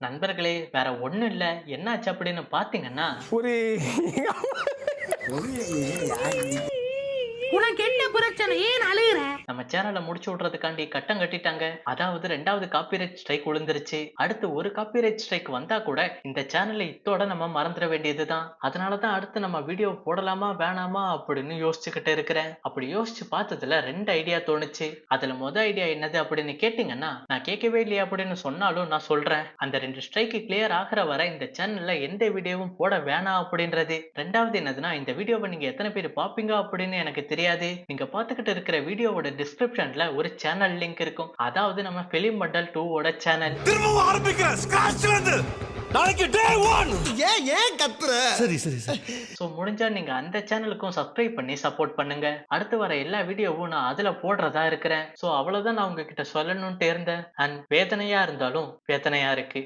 நண்பர்களே வேற ஒண்ணும் இல்ல. என்னாச்சு அப்படின்னு பாத்தீங்கன்னா ஒரு உனக்கு என்ன பிரச்சனை? ஏன் அழுகுற நம்ம சேனலை முடிச்சு விடுறதுக்காண்டி கட்டம் கட்டிட்டாங்க. அதாவது ரெண்டாவது காப்பிரைட் ஸ்ட்ரைக் விழுந்துருச்சு. அடுத்து ஒரு காப்பிரைட் ஸ்ட்ரைக் வந்தா கூட இந்த சேனலை இத்தோட நம்ம மறந்துட வேண்டியதுதான். அதனாலதான் அடுத்து நம்ம வீடியோ போடலாமா வேணாமா அப்படின்னு யோசிச்சுக்கிட்டு இருக்கிறேன். அப்படி யோசிச்சு பார்த்ததுல ரெண்டு ஐடியா தோணுச்சு. அதுல முத ஐடியா என்னது அப்படின்னு கேட்டீங்கன்னா நான் கேட்கவே இல்லையா அப்படின்னு சொன்னாலும் நான் சொல்றேன். அந்த ரெண்டு ஸ்ட்ரைக்கு கிளியர் ஆகிற வரை இந்த சேனல்ல எந்த வீடியோவும் போட வேணாம் அப்படின்றது. ரெண்டாவது என்னதுன்னா இந்த வீடியோவை நீங்க எத்தனை பேர் பாப்பீங்க அப்படின்னு எனக்கு தெரியாது. நீங்க பாத்துக்கிட்டு இருக்கிற வீடியோவோட டிஸ்கிரிப்ஷன்ல ஒரு சேனல் லிங்க் இருக்கும். அதாவது நம்ம பிலிம் பண்டல் டூவோட சேனல் திரும்பவும் ஆரம்பிக்கிறேன் ஸ்கிராச்ல இருந்து நாளைக்கு டே ஒன் ஏன் ஏன் கத்துற? சரி சரி சரி. ஸோ முடிஞ்சா நீங்க அந்த சேனலுக்கும் சப்ஸ்கிரைப் பண்ணி சப்போர்ட் பண்ணுங்க. அடுத்து வர எல்லா வீடியோவும் நான் அதுல போடுறதா இருக்கிறேன். ஸோ அவ்வளவுதான் நான் உங்ககிட்ட சொல்லணும்ட்டு இருந்தேன் அண்ட் வேதனையா இருந்தாலும் வேதனையா இருக்கு.